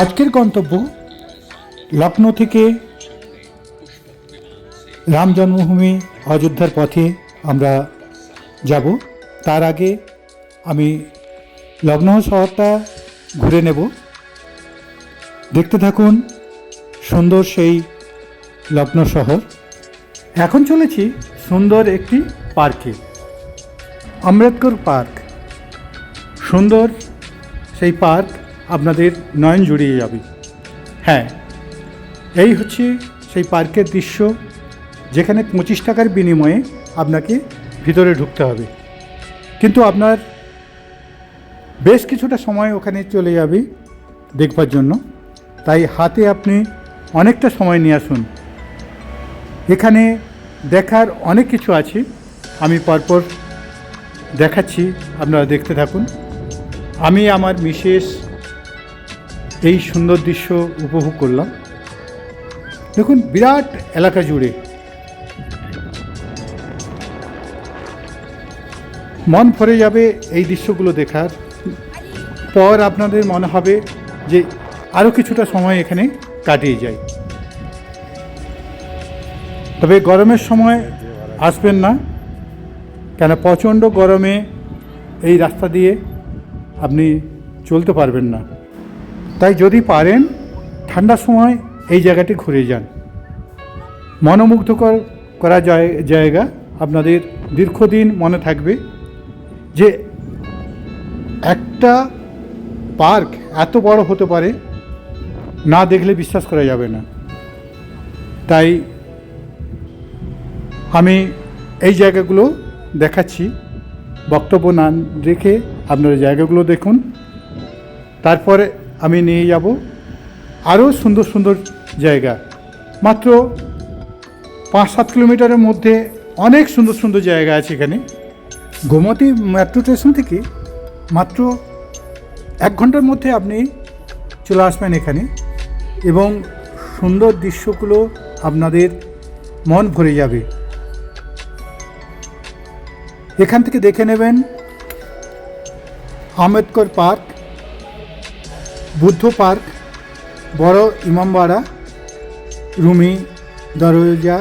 আজকের গন্তব্য লখনৌ থেকে রাম জন্মভূমি অযোধ্যার পথে আমরা যাব। তার আগে আমি লখনৌ শহরটা ঘুরে নেব। দেখতে থাকুন সুন্দর সেই লখনৌ শহর। এখন চলেছি সুন্দর একটি পার্কে, আম্বেদকর পার্ক। সুন্দর, সেই পার্ক আপনাদের নয়ন জুড়িয়ে যাবে। হ্যাঁ এই হচ্ছে সেই পার্কের দৃশ্য, যেখানে পঁচিশ টাকার বিনিময়ে আপনাকে ভিতরে ঢুকতে হবে। কিন্তু আপনার বেশ কিছুটা সময় ওখানে চলে যাবে দেখবার জন্য। তাই হাতে আপনি অনেকটা সময় নিয়ে আসুন। এখানে দেখার অনেক কিছু আছে, আমি পরপর দেখাচ্ছি, আপনারা দেখতে থাকুন। আমি আমার মিসেস এই সুন্দর দৃশ্য উপভোগ করলাম। দেখুন, বিরাট এলাকা জুড়ে। মন ভরে যাবে এই দৃশ্যগুলো দেখার। পর আপনাদের মনে হবে যে আরও কিছুটা সময় এখানে কাটিয়ে যায়। তবে গরমের সময় আসবেন না। কেন, প্রচণ্ড গরমে এই রাস্তা দিয়ে আপনি চলতে পারবেন না। তাই যদি পারেন, ঠান্ডার সময় এই জায়গাটি ঘুরে যান। মনোমুগ্ধকর করা জায়- জায়গা আপনাদের দীর্ঘদিন মনে থাকবে যে একটা পার্ক এত বড় হতে পারে, না দেখলে বিশ্বাস করা যাবে না। তাই আমি এই জায়গাগুলো দেখাচ্ছি। বক্তব্য না রেখে আপনারা জায়গাগুলো দেখুন। তারপরে আমি নিয়ে যাব। আরও সুন্দর সুন্দর জায়গা। মাত্র পাঁচ সাত কিলোমিটারের মধ্যে অনেক সুন্দর সুন্দর জায়গা আছে এখানে। গোমতী মেট্রো স্টেশন থেকে মাত্র এক ঘণ্টার মধ্যে আপনি চলে আসবেন এখানে এবং সুন্দর দৃশ্যগুলো আপনাদের মন ভরে যাবে। এখান থেকে দেখে নেবেন আম্বেদকর পার্ক, বুদ্ধ পার্ক, বড় ইমামবাড়া, রুমি দরজা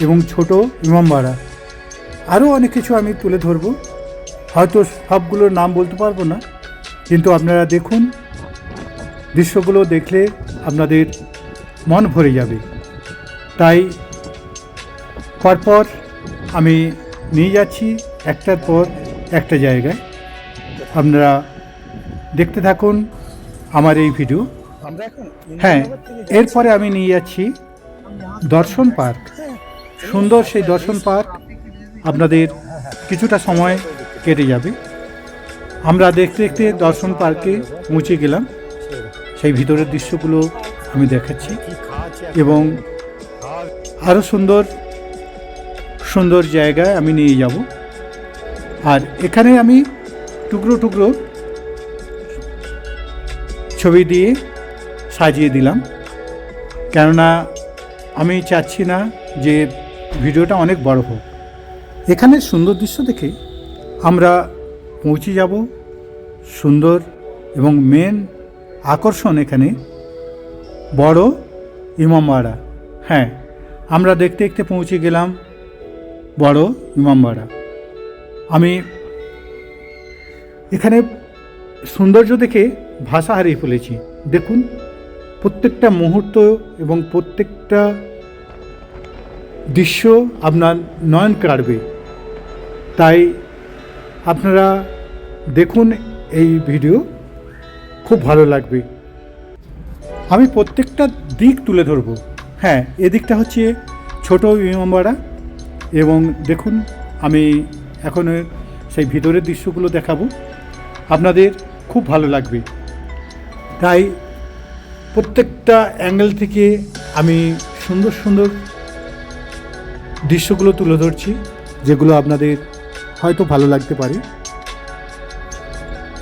এবং ছোট ইমামবাড়া। আরও অনেক কিছু আমি তুলে ধরব। হয়তো সবগুলোর নাম বলতে পারব না, কিন্তু আপনারা দেখুন, দৃশ্যগুলো দেখলে আপনাদের মন ভরে যাবে। তাই পরপর আমি নিয়ে যাচ্ছি, একটার পর একটা জায়গায়। আপনারা দেখতে থাকুন আমার এই ভিডিও। হ্যাঁ এরপরে আমি নিয়ে যাচ্ছি দর্শন পার্ক। সুন্দর সেই দর্শন পার্ক আপনাদের কিছুটা সময় কেটে যাবে। আমরা দেখতে দেখতে দর্শন পার্কে পৌঁছে গেলাম। সেই ভিতরের দৃশ্যগুলো আমি দেখাচ্ছি। এবং আরও সুন্দর সুন্দর জায়গায় আমি নিয়ে যাব। আর এখানে আমি টুকরো টুকরো ছবি দিয়ে সাজিয়ে দিলাম। কেননা আমি চাচ্ছি না যে ভিডিওটা অনেক বড় হোক। এখানে সুন্দর দৃশ্য দেখে আমরা পৌঁছে যাব সুন্দর এবং মেন আকর্ষণ এখানে বড় ইমামবাড়া। হ্যাঁ আমরা দেখতে দেখতে পৌঁছে গেলাম বড় ইমামবাড়া। আমি এখানে সৌন্দর্য দেখে ভাষা হারিয়ে ফেলেছি। দেখুন, প্রত্যেকটা মুহূর্ত এবং প্রত্যেকটা দৃশ্য আপনার নয়ন কাড়বে। তাই আপনারা দেখুন এই ভিডিও, খুব ভালো লাগবে। আমি প্রত্যেকটা দিক তুলে ধরব। হ্যাঁ এদিকটা হচ্ছে ছোট ইমামবাড়া এবং দেখুন, আমি এখন সেই ভিতরের দৃশ্যগুলো দেখাবো। আপনাদের খুব ভালো লাগবে। তাই প্রত্যেকটা অ্যাঙ্গেল থেকে আমি সুন্দর সুন্দর দৃশ্যগুলো তুলে ধরছি, যেগুলো আপনাদের হয়তো ভালো লাগতে পারে।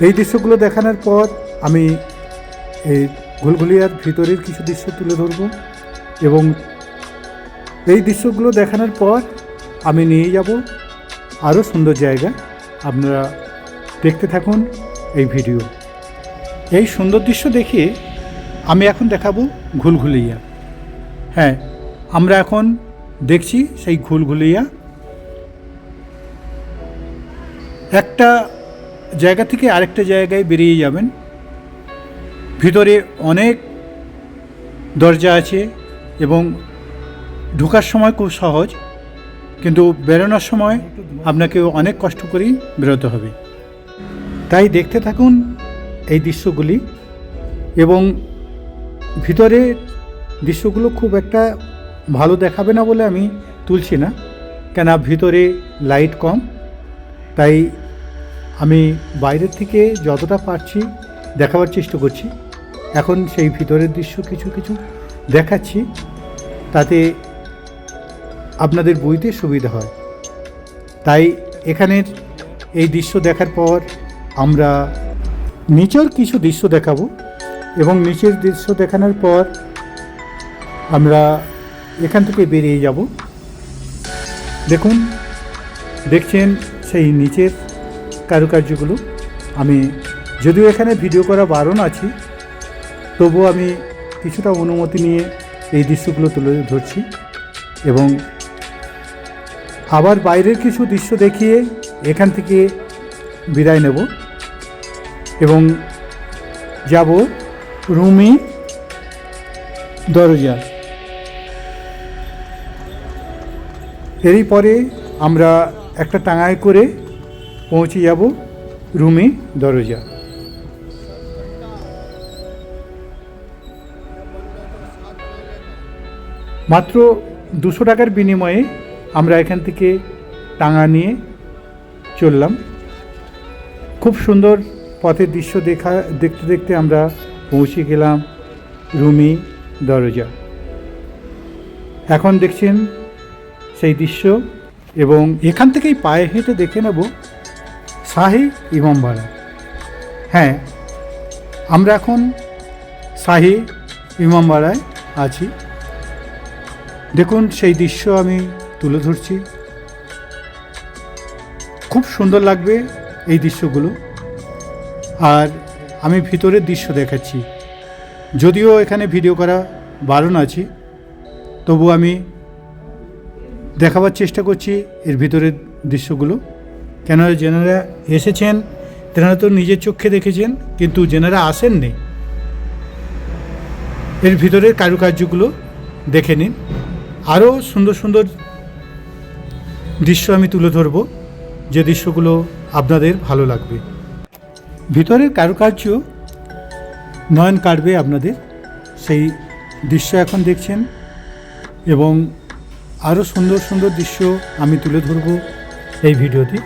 এই দৃশ্যগুলো দেখানোর পর আমি এই ঘুলঘুলিয়ার ভিতরের কিছু দৃশ্য তুলে ধরব এবং এই দৃশ্যগুলো দেখানোর পর আমি নিয়ে যাব আরও সুন্দর জায়গা। আপনারা দেখতে থাকুন এই ভিডিও। এই সুন্দর দৃশ্য দেখে আমি এখন দেখাবো ঘুলঘুলিয়া। হ্যাঁ আমরা এখন দেখছি সেই ঘুলঘুলিয়া। একটা জায়গা থেকে আরেকটা জায়গায় বেরিয়ে যাবেন। ভিতরে অনেক দরজা আছে এবং ঢোকার সময় খুব সহজ, কিন্তু বেরোনোর সময় আপনাকে অনেক কষ্ট করেই বেরোতে হবে। তাই দেখতে থাকুন এই দৃশ্যগুলি এবং ভিতরে দৃশ্যগুলো খুব একটা ভালো দেখাবে না বলে আমি তুলছি না কেন ভিতরে লাইট কম। তাই আমি বাইরের থেকে যতটা পারছি দেখাবার চেষ্টা করছি। এখন সেই ভিতরের দৃশ্য কিছু কিছু দেখাচ্ছি, তাতে আপনাদের বইতে সুবিধা হয়। তাই এখানের এই দৃশ্য দেখার পর আমরা নিচের কিছু দৃশ্য দেখাবো এবং নিচের দৃশ্য দেখানোর পর আমরা এখান থেকে বেরিয়ে যাব। দেখুন, দেখছেন সেই নিচের কারুকার্যগুলো। আমি যদিও এখানে ভিডিও করা বারণ আছি, তবুও আমি কিছুটা অনুমতি নিয়ে এই দৃশ্যগুলো তুলে ধরছি এবং আবার বাইরের কিছু দৃশ্য দেখিয়ে এখান থেকে বিদায় নেব। এবং যাব রুমি দরজা এরই পরে আমরা একটা টাঙায় করে পৌঁছে যাব রুমি দরজা। মাত্র দুশো টাকার বিনিময়ে আমরা এখান থেকে টাঙা নিয়ে চললাম। খুব সুন্দর পথের দৃশ্য দেখা, দেখতে দেখতে আমরা পৌঁছে গেলাম রুমি দরজা। এখন দেখছেন সেই দৃশ্য এবং এখান থেকেই পায়ে হেঁটে দেখে নেব শাহি ইমামবাড়া হ্যাঁ আমরা এখন শাহি ইমামবাড়ায় আছি। দেখুন সেই দৃশ্য আমি তুলে ধরছি। খুব সুন্দর লাগবে এই দৃশ্যগুলো। আর আমি ভিতরের দৃশ্য দেখাচ্ছি। যদিও এখানে ভিডিও করা বারণ আছে, তবু আমি দেখাবার চেষ্টা করছি এর ভিতরের দৃশ্যগুলো। কেন যেনারা এসেছেন, তেনারা তো নিজের চোখে দেখেছেন, কিন্তু যেনারা আসেননি, এর ভিতরের কারুকার্যগুলো দেখে নিন। আরও সুন্দর সুন্দর দৃশ্য আমি তুলে ধরব, যে দৃশ্যগুলো আপনাদের ভালো লাগবে। ভিতরের কারুকার্য নয়ন কাটবে আপনাদের। সেই দৃশ্য এখন দেখছেন এবং আরও সুন্দর সুন্দর দৃশ্য আমি তুলে ধরব এই ভিডিওতে।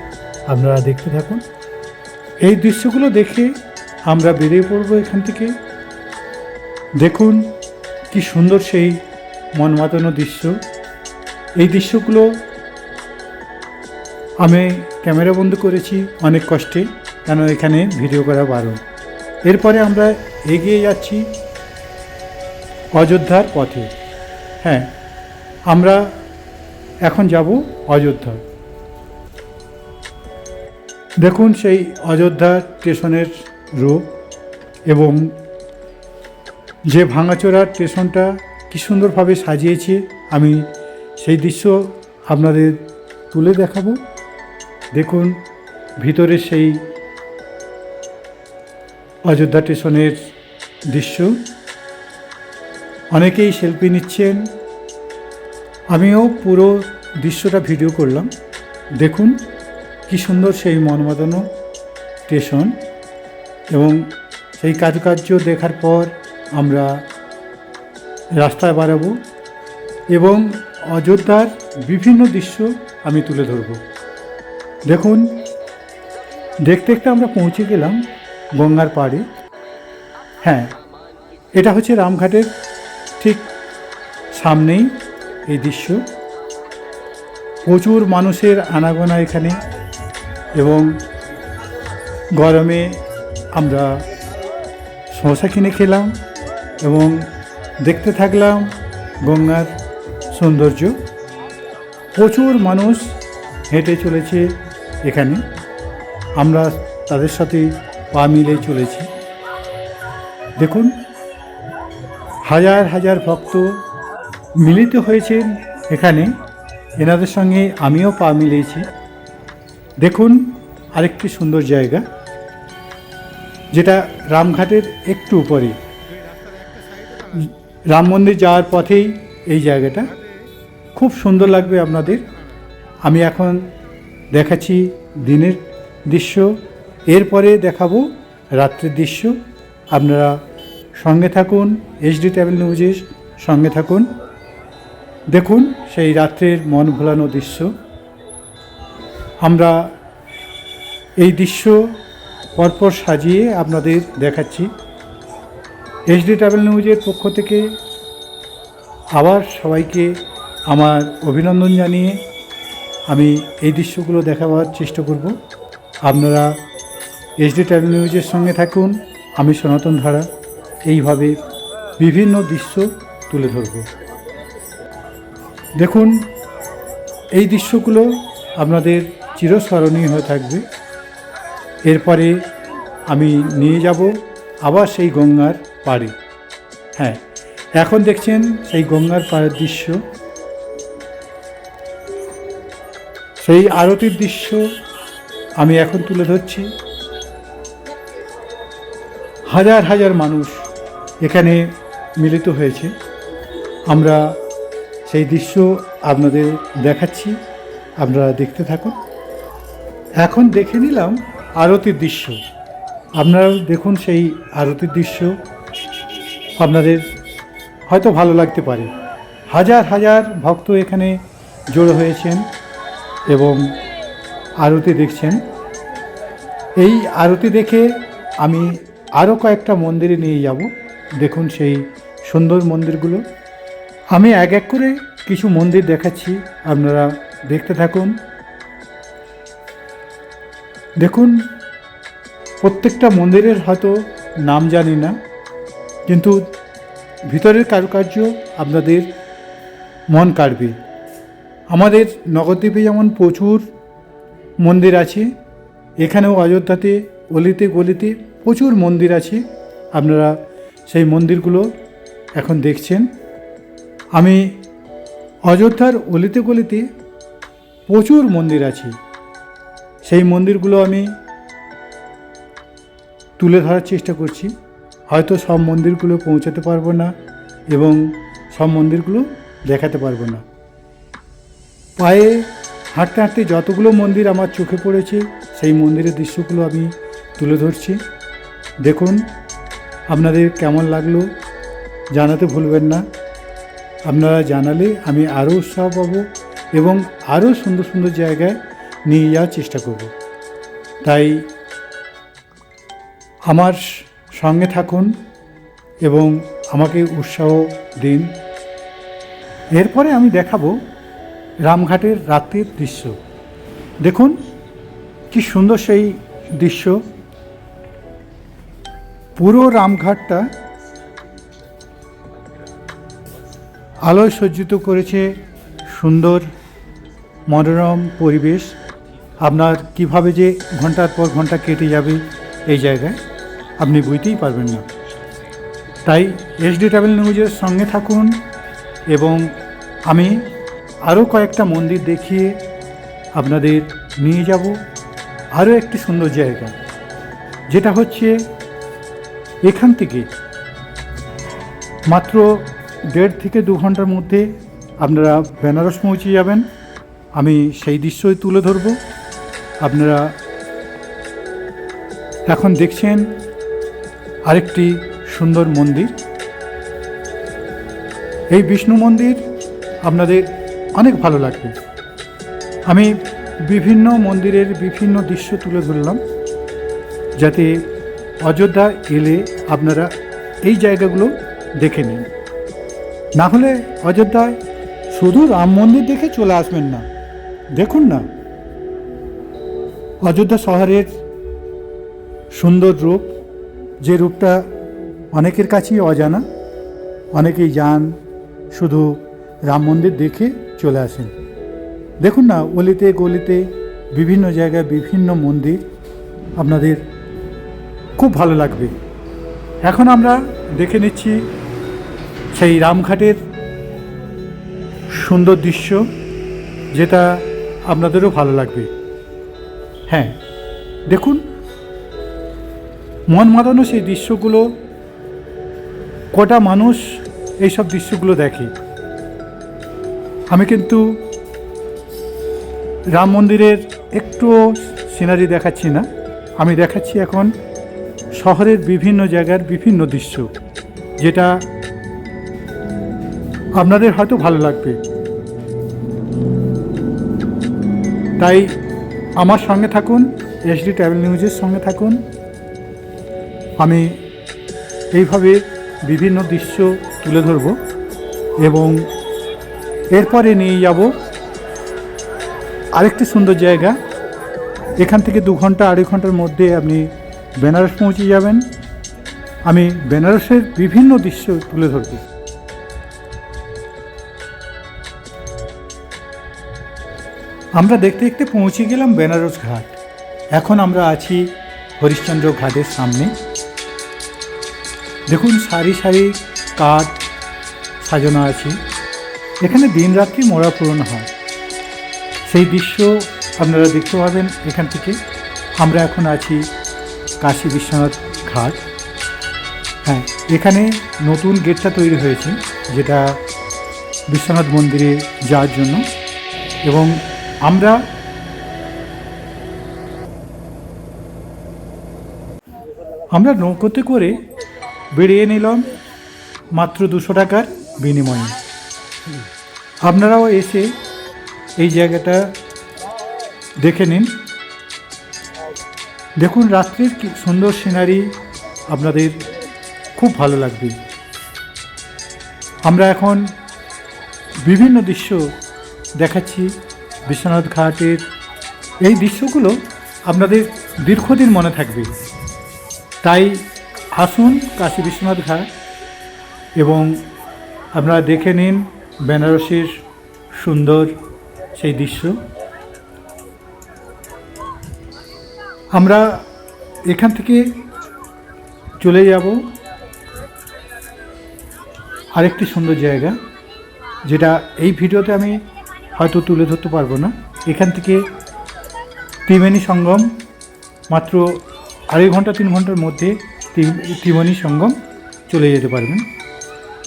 আপনারা দেখতে থাকুন। এই দৃশ্যগুলো দেখে আমরা বেরিয়ে পড়ব এখান থেকে। দেখুন কি সুন্দর সেই মন মাতানো দৃশ্য। এই দৃশ্যগুলো আমি ক্যামেরা বন্ধ করেছি অনেক কষ্টে। কেন এখানে ভিডিও করা বারণ? এরপরে আমরা এগিয়ে যাচ্ছি অযোধ্যার পথে। হ্যাঁ আমরা এখন যাব অযোধ্যা। দেখুন সেই অযোধ্যা স্টেশনের রূপ এবং যে ভাঙাচোরা স্টেশনটা কী সুন্দরভাবে সাজিয়েছে, আমি সেই দৃশ্য আপনাদের তুলে দেখাবো। দেখুন, ভিতরে সেই অযোধ্যা স্টেশনের দৃশ্য। অনেকেই সেলফি নিচ্ছেন। আমিও পুরো দৃশ্যটা ভিডিও করলাম। দেখুন কি সুন্দর সেই মনমাদানো স্টেশন এবং সেই কাজকার্য দেখার পর আমরা রাস্তায় বাড়াবো এবং অযোধ্যার বিভিন্ন দৃশ্য আমি তুলে ধরব। দেখুন, দেখতে দেখতে আমরা পৌঁছে গেলাম গঙ্গার পাড়ে। হ্যাঁ এটা হচ্ছে রামঘাটের ঠিক সামনেই এই দৃশ্য। প্রচুর মানুষের আনাগোনা এখানে এবং গরমে আমরা শসা কিনে খেলাম এবং দেখতে থাকলাম গঙ্গার সৌন্দর্য। প্রচুর মানুষ হেঁটে চলেছে এখানে। আমরা তাদের সাথে পা মিলিয়ে চলেছি। দেখুন, হাজার হাজার ভক্ত মিলিত হয়েছেন এখানে। এনাদের সঙ্গে আমিও পা মিলিয়েছি। দেখুন, আরেকটি সুন্দর জায়গা, যেটা রামঘাটের একটু উপরে। রাম মন্দির যাওয়ার পথেই এই জায়গাটা। খুব সুন্দর লাগবে আপনাদের। আমি এখন দেখাচ্ছি দিনের দৃশ্য। এরপরে দেখাবো রাত্রের দৃশ্য। আপনারা সঙ্গে থাকুন এইচডি ট্রাভেল নিউজের সঙ্গে থাকুন। দেখুন সেই রাত্রের মন ভোলানো দৃশ্য। আমরা এই দৃশ্য পরপর সাজিয়ে আপনাদের দেখাচ্ছি। এইচডি ট্রাভেল নিউজের পক্ষ থেকে আবার সবাইকে আমার অভিনন্দন জানিয়ে আমি এই দৃশ্যগুলো দেখাবার চেষ্টা করব। আপনারা এইচডি ট্রাভেল নিউজের সঙ্গে থাকুন, আমি সনাতন ধারা। এইভাবে বিভিন্ন দৃশ্য তুলে ধরব। দেখুন, এই দৃশ্যগুলো আপনাদের চিরস্মরণীয় হয়ে থাকবে। এরপরে আমি নিয়ে যাব আবার সেই গঙ্গার পাড়ে। হ্যাঁ এখন দেখছেন সেই গঙ্গার পাড়ের দৃশ্য। সেই আরতির দৃশ্য আমি এখন তুলে ধরছি। হাজার হাজার মানুষ এখানে মিলিত হয়েছে। আমরা সেই দৃশ্য আপনাদের দেখাচ্ছি। আপনারা দেখতে থাকুন। এখন দেখে নিলাম আরতির দৃশ্য। আপনারা দেখুন সেই আরতির দৃশ্য। আপনাদের হয়তো ভালো লাগতে পারে। হাজার হাজার ভক্ত এখানে জড়ো হয়েছেন এবং আরতি দেখছেন। এই আরতি দেখে আমি আরও কয়েকটা মন্দিরে নিয়ে যাব। দেখুন সেই সুন্দর মন্দিরগুলো। আমি এক এক করে কিছু মন্দির দেখাচ্ছি, আপনারা দেখতে থাকুন। দেখুন, প্রত্যেকটা মন্দিরের হয়তো নাম জানি না, কিন্তু ভিতরের কারুকার্য আপনাদের মন কাড়বে। আমাদের নবদ্বীপে যেমন প্রচুর মন্দির আছে, এখানেও অযোধ্যাতে, অলিতে গলিতে প্রচুর মন্দির আছে। আপনারা সেই মন্দিরগুলো এখন দেখছেন। আমি অযোধ্যার অলিতে গলিতে প্রচুর মন্দির আছে। সেই মন্দিরগুলো আমি তুলে ধরার চেষ্টা করছি। হয়তো সব মন্দিরগুলো পৌঁছাতে পারব না এবং সব মন্দিরগুলো দেখাতে পারব না। পায়ে হাঁটতে হাঁটতে যতগুলো মন্দির আমার চোখে পড়েছে, সেই মন্দিরের দৃশ্যগুলো আমি তুলে ধরছি। দেখুন, আপনাদের কেমন লাগল জানাতে ভুলবেন না। আপনারা জানালে আমি আরও উৎসাহ পাব এবং আরও সুন্দর সুন্দর জায়গায় নিয়ে যাওয়ার চেষ্টা করব। তাই আমার সঙ্গে থাকুন এবং আমাকে উৎসাহ দিন। এরপরে আমি দেখাবো রামঘাটের রাতের দৃশ্য। দেখুন, কি সুন্দর সেই দৃশ্য। পুরো রামঘাটটা আলোয় সজ্জিত করেছে সুন্দর, মনোরম পরিবেশ। আপনার কীভাবে যে ঘণ্টার পর ঘণ্টা কেটে যাবে এই জায়গায় আপনি বুঝতেই পারবেন না। তাই এসডি ট্রাভেল নিউজের সঙ্গে থাকুন এবং আমি আরও কয়েকটা মন্দির দেখিয়ে আপনাদের নিয়ে যাব। আরও একটি সুন্দর জায়গা, যেটা হচ্ছে এখান থেকে মাত্র দেড় থেকে দু ঘণ্টার মধ্যে আপনারা বেনারস পৌঁছে যাবেন। আমি সেই দৃশ্যই তুলে ধরব। আপনারা এখন দেখছেন আরেকটি সুন্দর মন্দির। এই বিষ্ণু মন্দির আপনাদের অনেক ভালো লাগবে। আমি বিভিন্ন মন্দিরের বিভিন্ন দৃশ্য তুলে ধরলাম, যাতে অযোধ্যা এলে আপনারা এই জায়গাগুলো দেখে নিন। না হলে অযোধ্যায় শুধু রাম মন্দির দেখে চলে আসবেন না। দেখুন না। অযোধ্যা শহরের সুন্দর রূপ, যে রূপটা অনেকের কাছেই অজানা, অনেকেই যান শুধু রাম মন্দির দেখে চলে আসেন। দেখুন না, অলিতে গলিতে বিভিন্ন জায়গায় বিভিন্ন মন্দির আপনাদের খুব ভালো লাগবে। এখন আমরা দেখে নিচ্ছি সেই রামঘাটের সুন্দর দৃশ্য, যেটা আপনাদেরও ভালো লাগবে। হ্যাঁ দেখুন মন মাতানো সেই দৃশ্যগুলো, কটা মানুষ এইসব দৃশ্যগুলো দেখে। আমি কিন্তু রাম মন্দিরের একটুও সিনারি দেখাচ্ছি না। আমি দেখাচ্ছি এখন শহরের বিভিন্ন জায়গার বিভিন্ন দৃশ্য, যেটা আপনাদের হয়তো ভালো লাগবে। তাই আমার সঙ্গে থাকুন, এসডি ট্রাভেল নিউজের সঙ্গে থাকুন। আমি এইভাবে বিভিন্ন দৃশ্য তুলে ধরব এবং এরপরে নিয়ে যাব আরেকটি সুন্দর জায়গা। এখান থেকে দু ঘণ্টা, আড়াই ঘণ্টার মধ্যে আপনি বেনারস পৌঁছে যাবেন। আমি বেনারসের বিভিন্ন দৃশ্য তুলে ধরব আমরা দেখতে দেখতে পৌঁছে গেলাম বেনারস ঘাট। এখন আমরা আছি হরিশ্চন্দ্র ঘাটের সামনে। দেখুন, সারি সারি কাঠ সাজানো আছে। এখানে দিনরাত্রি মোড়া পূরণ হয়। সেই দৃশ্য আপনারা দেখতে পাবেন এখান থেকে। আমরা এখন আছি কাশী বিশ্বনাথ ঘাট। হ্যাঁ এখানে নতুন গেটটা তৈরি হয়েছে, যেটা বিশ্বনাথ মন্দিরে যাওয়ার জন্য। এবং আমরা আমরা নৌকোতে করে বেরিয়ে নিলাম মাত্র দুশো টাকার বিনিময়ে। আপনারাও এসে এই জায়গাটা দেখে নিন। দেখুন, রাত্রির কি সুন্দর সিনারি আপনাদের খুব ভালো লাগবে। আমরা এখন বিভিন্ন দৃশ্য দেখাচ্ছি বিশ্বনাথ ঘাটের। এই দৃশ্যগুলো আপনাদের দীর্ঘদিন মনে থাকবে। তাই আসুন কাশী বিশ্বনাথ ঘাট এবং আপনারা দেখে নিন বেনারসের সুন্দর সেই দৃশ্য। আমরা এখান থেকে চলে যাব। আরেকটি সুন্দর জায়গা, যেটা এই ভিডিওতে আমি হয়তো তুলে ধরতে পারব না। এখান থেকে ত্রিবেণী সঙ্গম, মাত্র আড়াই ঘণ্টা, তিন ঘণ্টার মধ্যে ত্রি- ত্রিবেণী সঙ্গম চলে যেতে পারবেন।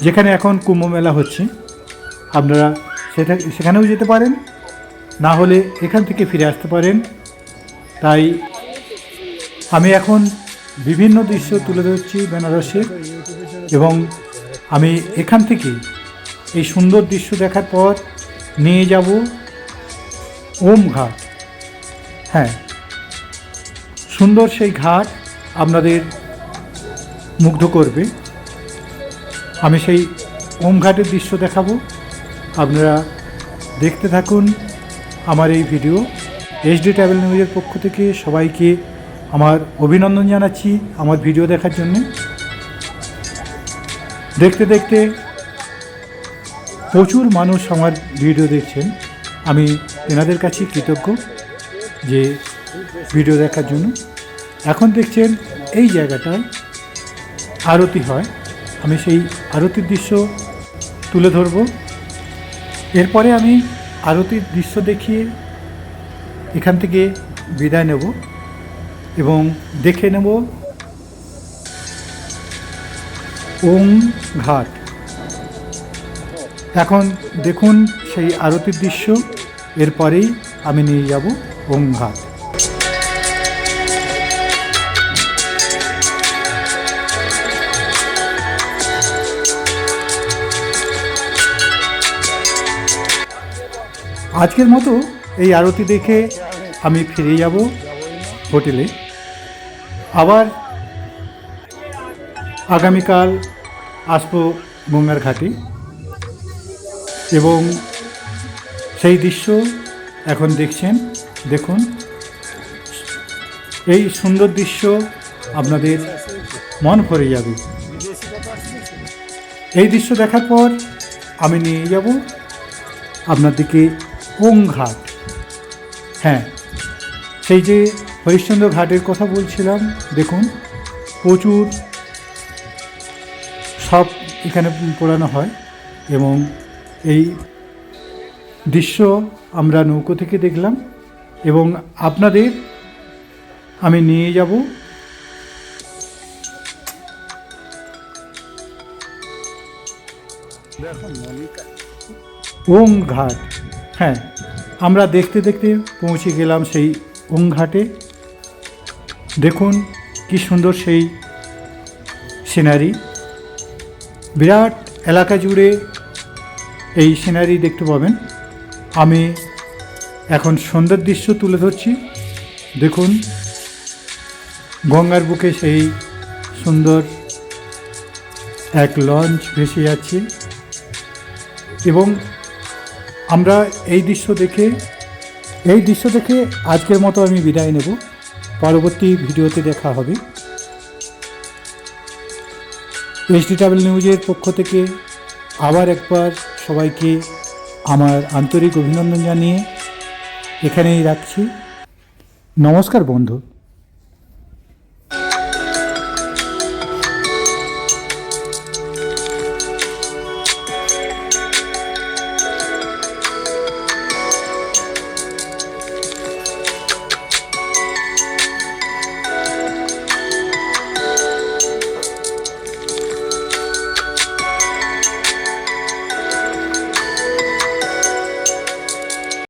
যেখানে এখন কুম্ভ মেলা হচ্ছে। আপনারা সেটা সেখানেও যেতে পারেন। না হলে এখান থেকে ফিরে আসতে পারেন। তাই আমি এখন বিভিন্ন দৃশ্য তুলে ধরছি বেনারসের এবং আমি এখান থেকে এই সুন্দর দৃশ্য দেখার পর নিয়ে যাব ওম ঘাট হ্যাঁ সুন্দর সেই ঘাট আপনাদের মুগ্ধ করবে। আমি সেই ওম ঘাটের দৃশ্য দেখাবো। আপনারা দেখতে থাকুন আমার এই ভিডিও। এইচডি ট্রাভেল নিউজের পক্ষ থেকে সবাইকে আমার অভিনন্দন জানাচ্ছি আমার ভিডিও দেখার জন্য। দেখতে দেখতে প্রচুর মানুষ আমার ভিডিও দেখছেন। আমি এনাদের কাছে কৃতজ্ঞ যে ভিডিও দেখার জন্য। এখন দেখছেন এই জায়গাটায় আরতি হয়। আমি সেই আরতির দৃশ্য তুলে ধরব। এরপরে আমি আরতির দৃশ্য দেখিয়ে এখান থেকে বিদায় নেব। এবং দেখে নেব ওম ঘাট। এখন দেখুন সেই আরতির দৃশ্য, এরপরেই আমি নিয়ে যাব ওম ঘাট। আজকের মতো এই আরতি দেখে আমি ফিরে যাব হোটেলে। আবার আগামীকাল আসব গঙ্গার ঘাটে। এবং সেই দৃশ্য এখন দেখছেন, দেখুন। এই সুন্দর দৃশ্য আপনাদের মন ভরে যাবে। এই দৃশ্য দেখার পর আমি নিয়ে যাব আপনাদেরকে ওং ঘাট হ্যাঁ সেই যে হরিশ্চন্দ্র ঘাটের কথা বলছিলাম, দেখুন, প্রচুর সব এখানে পোড়ানো হয় এবং এই দৃশ্য আমরা নৌকো থেকে দেখলাম এবং আপনাদের আমি নিয়ে যাব। ওং ঘাট হ্যাঁ আমরা দেখতে দেখতে পৌঁছে গেলাম সেই ওং ঘাটে। দেখুন কি সুন্দর সেই সিনারি বিরাট এলাকা জুড়ে এই সিনারি দেখতে পাবেন। আমি এখন সন্ধ্যার দৃশ্য তুলে ধরছি। দেখুন, গঙ্গার বুকে সেই সুন্দর এক লঞ্চ ভেসে যাচ্ছে। এবং আমরা এই দৃশ্য দেখে, এই দৃশ্য দেখে আজকের মতো আমি বিদায় নেব। পরবর্তী ভিডিওতে দেখা হবে। এসডি ট্রাভেল নিউজের পক্ষ থেকে আবার একবার সবাইকে আমার আন্তরিক অভিনন্দন জানিয়ে এখানেই রাখছি। নমস্কার বন্ধু।